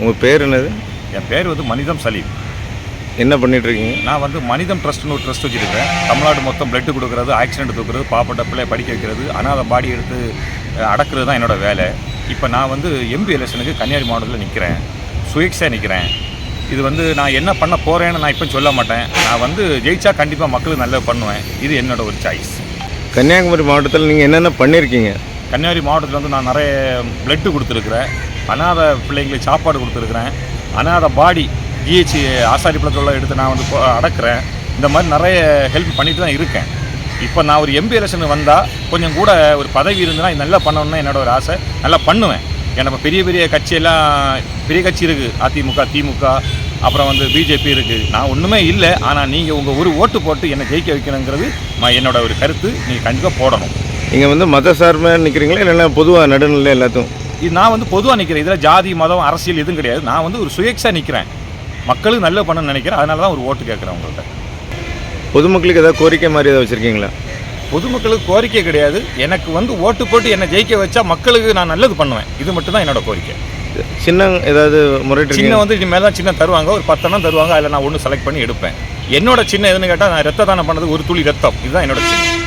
உங்கள் பேர் என்னது? என் பேர் வந்து மனிதம் சலீம். என்ன பண்ணிட்டு இருக்கீங்க நான் வந்து மனிதம் ட்ரஸ்ட்னு ஒரு ட்ரஸ்ட் வச்சுருக்கேன். தமிழ்நாடு மொத்தம் பிளட்டு கொடுக்குறது ஆக்சிடென்ட் தூக்குறது பாப்பட்ட பிள்ளை படிக்க வைக்கிறது அனாதை பாடி எடுத்து அடக்குறது தான் என்னோட வேலை. இப்போ நான் வந்து எம்பி எலெக்ஷனுக்கு கன்னியாகுமரி மாவட்டத்தில் நிற்கிறேன் சுயேட்சையாக நிற்கிறேன் இது வந்து நான் என்ன பண்ண போகிறேன்னு நான் இப்போ சொல்ல மாட்டேன். நான் வந்து ஜெயிச்சா கண்டிப்பாக மக்களுக்கு நல்லது பண்ணுவேன். இது என்னோட ஒரு சாய்ஸ் கன்னியாகுமரி மாவட்டத்தில் நீங்கள் என்னென்ன பண்ணியிருக்கீங்க கன்னியாகுமரி மாவட்டத்தில் வந்து நான் நிறைய பிளட்டு கொடுத்துருக்குறேன். அனாதை பிள்ளைங்களுக்கு சாப்பாடு கொடுத்துருக்குறேன். அனாதை பாடி ஜிஹெச்சி ஆசாரி பழத்தில் எடுத்து நான் வந்து அடக்கிறேன் அடக்குறேன். இந்த மாதிரி நிறைய ஹெல்ப் பண்ணிட்டு தான் இருக்கேன். இப்போ நான் ஒரு எம்பி எலெக்ஷன் வந்தால் கொஞ்சம் கூட ஒரு பதவி இருந்ததுன்னா நல்லா பண்ணணும்னு என்னோட ஒரு ஆசை. நல்லா பண்ணுவேன். ஏன்னா இப்போ பெரிய பெரிய கட்சியெல்லாம் பெரிய கட்சி இருக்குது அதிமுக திமுக அப்புறம் வந்து பிஜேபி இருக்குது நான் ஒன்றுமே இல்லை. ஆனால் நீங்கள் உங்கள் ஒரு ஓட்டு போட்டு என்னை ஜெயிக்க வைக்கணுங்கிறது என்னோட ஒரு கருத்து. நீங்கள் கண்டிப்பாக போடணும். நீங்கள் வந்து மத சார்பாக நிற்கிறீங்களா இல்லைன்னா பொதுவாக நடுநிலை எல்லாத்தையும்? இது நான் வந்து பொதுவாக நிற்கிறேன் இதில் ஜாதி மதம் அரசியல் எதுவும் கிடையாது. நான் வந்து ஒரு சுயேட்சா நிற்கிறேன் மக்களுக்கு நல்ல பண்ணணும்னு நினைக்கிறேன். அதனால தான் ஒரு ஓட்டு கேட்குறேன் உங்கள்கிட்ட பொதுமக்களுக்கு ஏதாவது கோரிக்கை மாதிரி ஏதாவது வச்சுருக்கீங்களா? பொதுமக்களுக்கு கோரிக்கை கிடையாது. எனக்கு வந்து ஓட்டு போட்டு என்னை ஜெயிக்க வச்சா மக்களுக்கு நான் நல்லது பண்ணுவேன். இது மட்டும் தான் என்னோட கோரிக்கை. சின்ன ஏதாவது முறையிட்டு சின்ன வந்து இனிமேல் தான் சின்ன தருவாங்க. ஒரு பத்தெண்ணம் தருவாங்க. அதில் நான் ஒன்று செலக்ட் பண்ணி எடுப்பேன். என்னோட சின்ன எதுன்னு கேட்டால் நான் ரத்த தானம் பண்ணது ஒரு துளி ரத்தம். இதுதான் என்னோட சின்ன